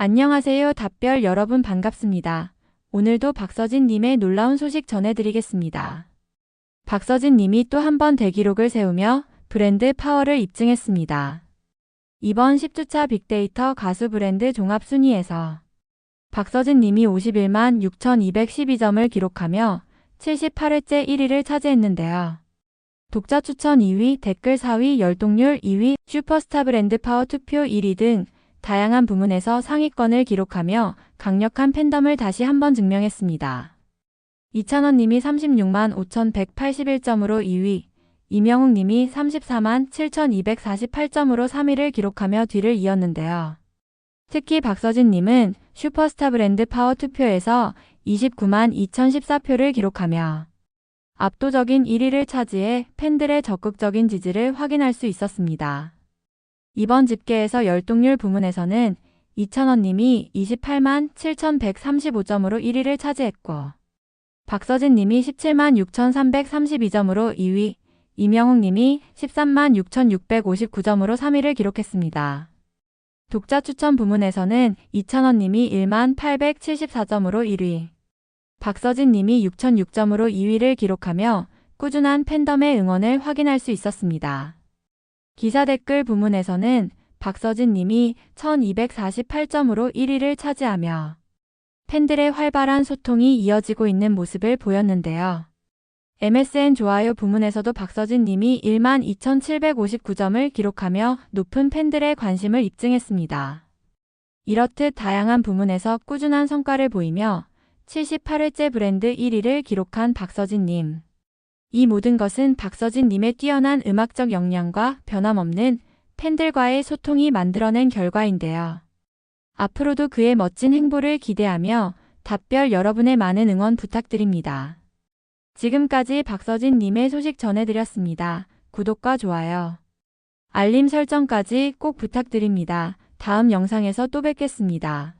안녕하세요. 답별 여러분 반갑습니다. 오늘도 박서진 님의 놀라운 소식 전해드리겠습니다. 박서진 님이 또 한 번 대기록을 세우며 브랜드 파워를 입증했습니다. 이번 10주차 빅데이터 가수 브랜드 종합 순위에서 박서진 님이 51만 6,212점을 기록하며 78회째 1위를 차지했는데요. 독자 추천 2위, 댓글 4위, 열동률 2위, 슈퍼스타 브랜드 파워 투표 1위 등 다양한 부문에서 상위권을 기록하며 강력한 팬덤을 다시 한번 증명했습니다. 이찬원님이 36만 5,181점으로 2위, 이명웅님이 34만 7,248점으로 3위를 기록하며 뒤를 이었는데요. 특히 박서진님은 슈퍼스타 브랜드 파워 투표에서 29만 2,014표를 기록하며 압도적인 1위를 차지해 팬들의 적극적인 지지를 확인할 수 있었습니다. 이번 집계에서 열동률 부문에서는 이찬원님이 28만 7,135점으로 1위를 차지했고 박서진님이 17만 6,332점으로 2위, 이명웅님이 13만 6,659점으로 3위를 기록했습니다. 독자 추천 부문에서는 이찬원님이 1만 874점으로 1위, 박서진님이 6,006점으로 2위를 기록하며 꾸준한 팬덤의 응원을 확인할 수 있었습니다. 기사 댓글 부문에서는 박서진 님이 1248점으로 1위를 차지하며 팬들의 활발한 소통이 이어지고 있는 모습을 보였는데요. MSN 좋아요 부문에서도 박서진 님이 1만 2759점을 기록하며 높은 팬들의 관심을 입증했습니다. 이렇듯 다양한 부문에서 꾸준한 성과를 보이며 78회째 브랜드 1위를 기록한 박서진 님. 이 모든 것은 박서진님의 뛰어난 음악적 역량과 변함없는 팬들과의 소통이 만들어낸 결과인데요. 앞으로도 그의 멋진 행보를 기대하며 답별 여러분의 많은 응원 부탁드립니다. 지금까지 박서진님의 소식 전해드렸습니다. 구독과 좋아요, 알림 설정까지 꼭 부탁드립니다. 다음 영상에서 또 뵙겠습니다.